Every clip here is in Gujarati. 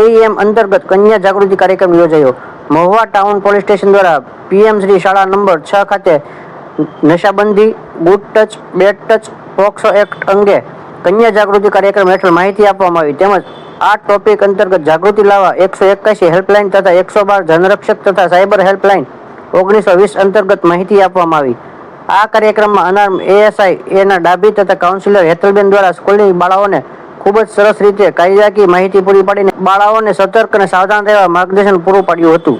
એઈએમ અંતર્ગત કન્યા જાગૃતિ કાર્યક્રમ યોજાયો. મહુવા ટાઉન પોલીસ સ્ટેશન દ્વારા પીએમ શ્રી શાળા નંબર છ ખાતે નશાબંધી, good touch, bad touch, POCSO act અંગે કન્યા જાગૃતિ કાર્યક્રમ હેઠળ માહિતી આપવામાં આવી. તેમજ આ ટોપિક અંતર્ગત જાગૃતિ લાવવા એકસો એકાસી હેલ્પલાઇન તથા એકસો બાર જનરક્ષક તથા સાયબર હેલ્પલાઇન ઓગણીસો વીસ અંતર્ગત માહિતી આપવામાં આવી. આ કાર્યક્રમમાં અનાર્મ એએસઆઈ એના ડાભી તથા કાઉન્સિલર હેતલબેન દ્વારા સ્કૂલની બાળાઓને ખૂબ જ સરસ રીતે કાયદાકીય માહિતી પૂરી પાડીને બાળાઓને સતર્ક અને સાવધાન રહેવા માર્ગદર્શન પૂરું પાડ્યું હતું.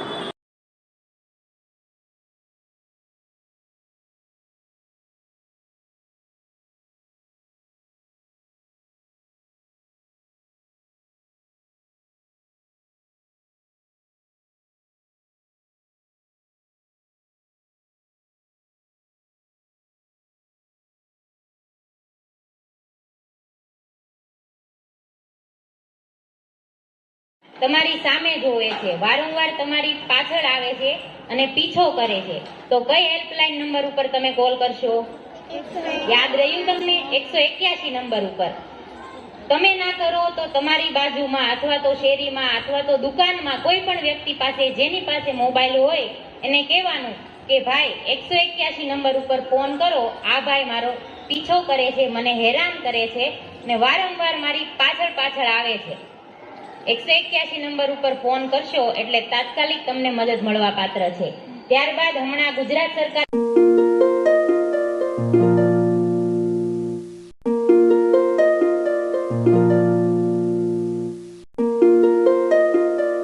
તમારી સામે જોવે છે, વારંવાર તમારી પાછળ આવે છે અને પીછો કરે છે. તો કઈ હેલ્પલાઇન નંબર ઉપર તમે કોલ કરશો? યાદ રહ્યું તમને? એકસો એક્યાસી નંબર ઉપર. તમે ના કરો તો તમારી બાજુમાં અથવા તો શેરીમાં અથવા તો દુકાનમાં કોઈ પણ વ્યક્તિ પાસે જેની પાસે મોબાઈલ હોય, એને કહેવાનું કે, ભાઈ, એકસો એક્યાસી નંબર ઉપર ફોન કરો. આ ભાઈ મારો પીછો કરે છે, મને હેરાન કરે છે ને વારંવાર મારી પાછળ પાછળ આવે છે. એકસો એક્યાસી નંબર ઉપર ફોન કરશો એટલે તાત્કાલિક તમને મદદ મળવા પાત્ર છે. ત્યારબાદ હમણાં ગુજરાત સરકાર